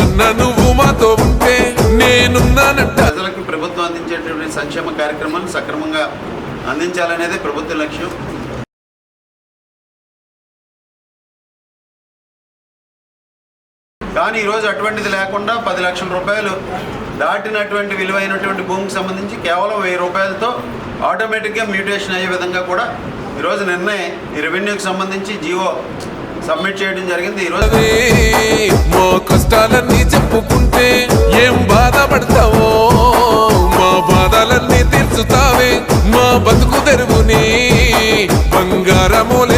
అన్న నువ్వు మాతో ఉంటే నేనున్నానంట ప్రజలకు ప్రభుత్వం అందించేటువంటి సంక్షేమ కార్యక్రమాలు సక్రమంగా అందించాలనేదే ప్రభుత్వ లక్ష్యం. కానీ ఈరోజు అటువంటిది లేకుండా పది లక్షల రూపాయలు దాటినటువంటి విలువైనటువంటి భూమికి సంబంధించి కేవలం వెయ్యి రూపాయలతో ఆటోమేటిక్గా మ్యూటేషన్ అయ్యే విధంగా కూడా ఈరోజు నిర్ణయం ఈ రెవెన్యూకి సంబంధించి జీవో సబ్మిట్ చేయడం జరిగింది. ఈరోజు ఏం బాధపడతావో? మా బాధలన్నీ తీర్చుతావే మా బతుకు తెరువుని బంగారములే